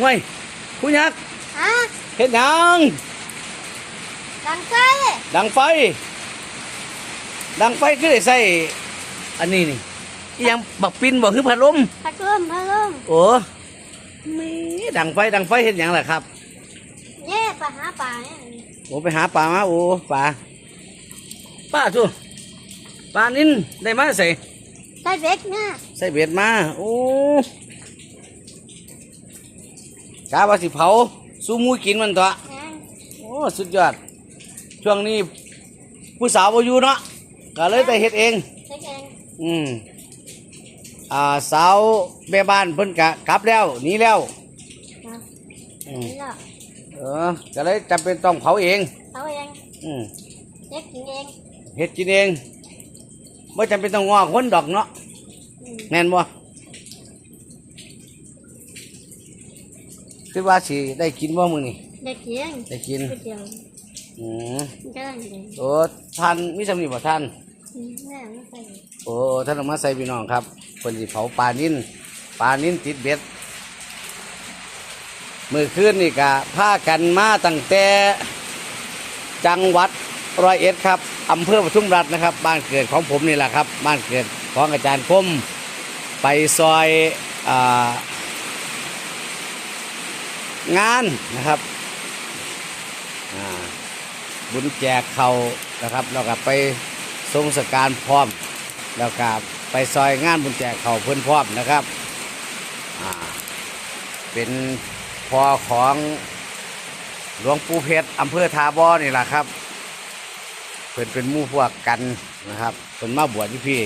ห่วยผู้ยักษ์ฮะเฮ็ดหยังดังไฟดังไฟ ดังไฟคือได้ใส่อันนี้นี่อิหยังบักปินบ่คือพัดลมพัดลมพัดลมโอ้มีดังไฟดังไฟเฮ็ดหยังล่ะครับแย่ไปหาป่าเนี่ยโอ้ไปหาปลามาโอ้ปลาปลาจูปลานินได้มาใส่ใส่เบ็ดนะใส่เบ็ดมาโอ้ กาว่าสิเผาสู้มูกินมันตัวแห้งโอ้สุดยอด ช่วงนี้ผู้สาวบ่อยู่เนาะก็เลยแต่เฮ็ดเองใส่แกงอืมอ่าสาวแม่บ้านเพิ่นกะกลับแล้วหนีแล้วนะอืมนี่ละเออก็เลยจำเป็นต้องเผาเองเอาเองอืมเด็กกินเองเฮ็ดกินเองไม่จำเป็นต้องงอคนดอกเนาะอืมแม่นบ่ คิดว่าสิได้กินบ่มื้อนี้เด็กกินได้กินก๋วยเตี๋ยวอืมมันก็ได้เลยโอ้ท่านมีสำนีบ่ท่านอืมแม่ไม่ใส่โอ้ท่านเอามาใส่พี่น้องครับเพิ่นสิเผาปลานิ่นปลานิ่นติดเบ็ดมื้อคืนนี่ก็พากันมาตั้งแต่จังหวัดร้อยเอ็ดครับอำเภอปทุมรัฐนะครับ บ้านเกิดของผมนี่แหละครับ บ้านเกิดของอาจารย์คมไปซอยอา งานนะครับบุญแจกเขานะครับแล้วก็ไปทรงสการพร้อมแล้วก็ไปซอยงานบุญแจกเขาเพื่อนพร้อมนะครับเป็นพอของหลวงปู่เพชรอำเภอทาบอนี่แหละครับเพิ่นเป็นมู่พวกกันนะครับเพิ่นมาบวชที่พี่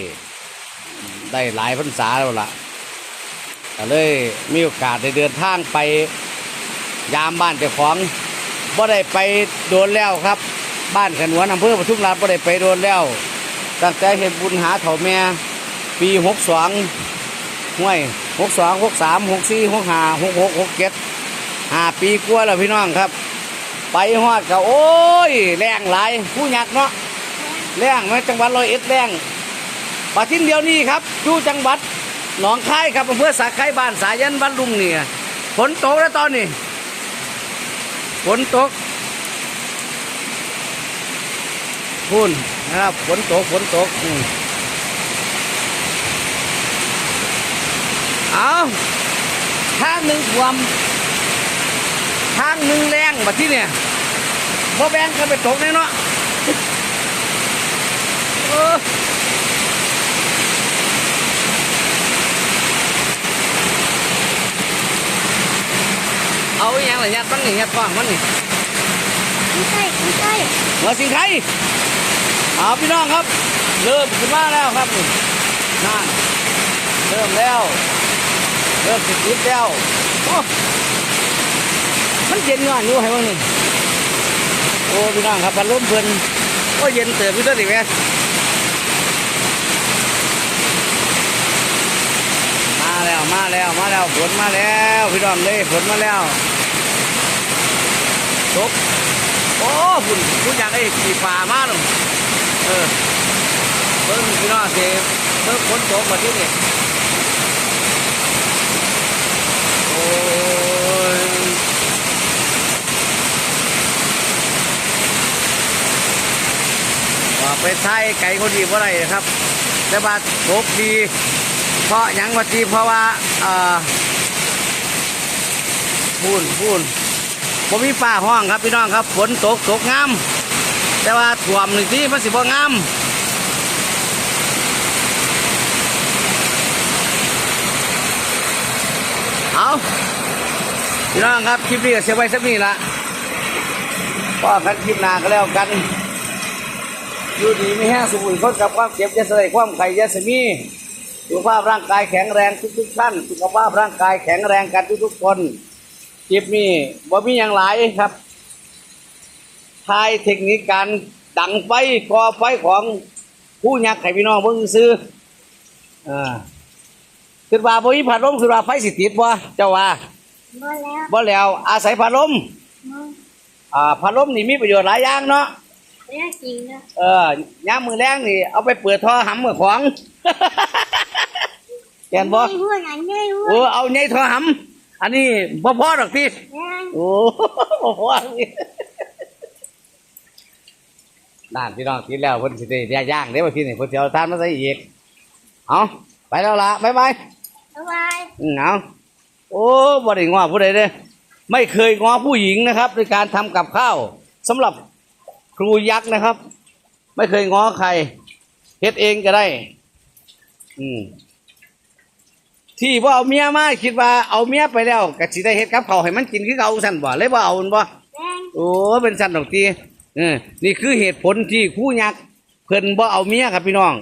ได้หลายพรรษาแล้วล่ะก็เลยมีโอกาสได้เดินทางไป ยามบ้านเจ้าของบ่ได้ไปโดนแล้วครับ บ้านขนวนอำเภอปทุมราชบ่ได้ไปโดนแล้ว ตั้งแต่เห็นบุญหาเถ่าแม่ปีหกสองห้วยหกสองหกสามหกสี่หกห้าหกหกหกเจ็ดห้าปีกว่าแล้วพี่น้องครับ ไปฮอดก็โอ้ย แรงหลายผู้ยักเนาะแรงไหมจังหวัดร้อยเอ็ดแรงปาทินเดียวนี้ครับอยู่จังหวัดหนองคายครับอำเภอสาไครบ้านสายันบ้านลุงเนี่ยฝนตกแล้วตอนนี้ ฝนตกพุ่นนะครับฝนตกฝนตกอืมเอาทางหนึ่งความทางหนึ่งแรงแบบที่เนี่ยบ่แบงกันไปตกเลยเนาะ เออเอาอหย่างไรยัดมันนี่ยัดท้องมันนี่ไม่ใช่ไม่ใช่หัวสิงไข่เอาพี่น้องครับ เริ่มขึ้นมาแล้วครับนี่นั่นเริ่มแล้วเริ่มติดติดแล้วโอ้มันเย็นงอนอยู่ให้บ้างนี่โอ้พี่น้องครับพัดลมเพิ่นโอ้เย็นเติบพี่ตัวดิแม่มาแล้วมาแล้วมาแล้วฝนมาแล้วพี่น้องเลยฝนมาแล้วตก โอ้ คุณคุณอยากไอ้ขี่ป่ามาหนุ่มเออเบิ้งพี่น้องเสเบิ้งฝนตกมาที่นี่โอ้ยว่าไปไทยไก่คนดีเพราะอะไรครับแต่ว่าตกดีเพราะยังว่าดีเพราะว่าอ่อพูนพูน ผมมีป่าห้องครับพี่น้องครับฝนตกตกงามแต่ว่าท่วมหนึ่งที่มันสิบ่งามเอาพี่น้องครับคลิปนี้ก็เสียไว้สักนี้ละก็กันคลิปหน้าก็แล้วกันอยู่ดีไม่แห้งสมุนคนกับความเจ็บยาสลายความไข่ยาสมีสุขภาพร่างกายแข็งแรงทุกๆท่านสุขภาพร่างกายแข็งแรงกันทุกๆคน คลิปนี้บ่มีอย่างหลายครับทายเทคนิคการดังไฟก่อไฟของผู้ยักษ์ให้พี่น้องเบิ่งซื้ออ่าคือว่าบ่มีพัดลมคือว่าไฟสิติดบ่เจ้าว่ามาแล้วบ่แล้ว อาศัยพัดลมมาอ่าพัดลมนี่มีประโยชน์หลายอย่างเนาะไม่ได้จริงนะเออยามมือแรงนี่เอาไปเปิดท่อหำมือของแกนบ่ไม่หัวไหนไม่หัวเออเอาใหญ่ท่อห อันนี้บ่พอดอกพี่แม่งโอ้บ่พอดอกพี่ด้านพี่น้องกินแล้วเพิ่นสิได้ย่างเด้ว่าพี่นี่เพิ่นสิเอาทานมาใส่อีกเอาไปแล้วล่ะบ๊ายบายบ๊ายบายอืมเอาโอ้บ่ได้ง้อผู้ใดเด้อไม่เคยง้อผู้หญิงนะครับในการทำกับข้าวสำหรับครูยักษ์นะครับ ไม่เคยง้อใครเฮ็ดเองก็ได้ อืม ที่ว่าเอาเมียมาคิดว่าเอาเมียไปแล้วก็สิได้เฮ็ดกับเขาวให้มันกินคือเก่าสั่นบ่เลยบ่เอามันบ่แม่งโอ้เป็นสั่นดอกทีเออนี่คือเหตุผลที่ครู่ยักษ์เพิ่นบ่เอาเมียครับพี่น้อง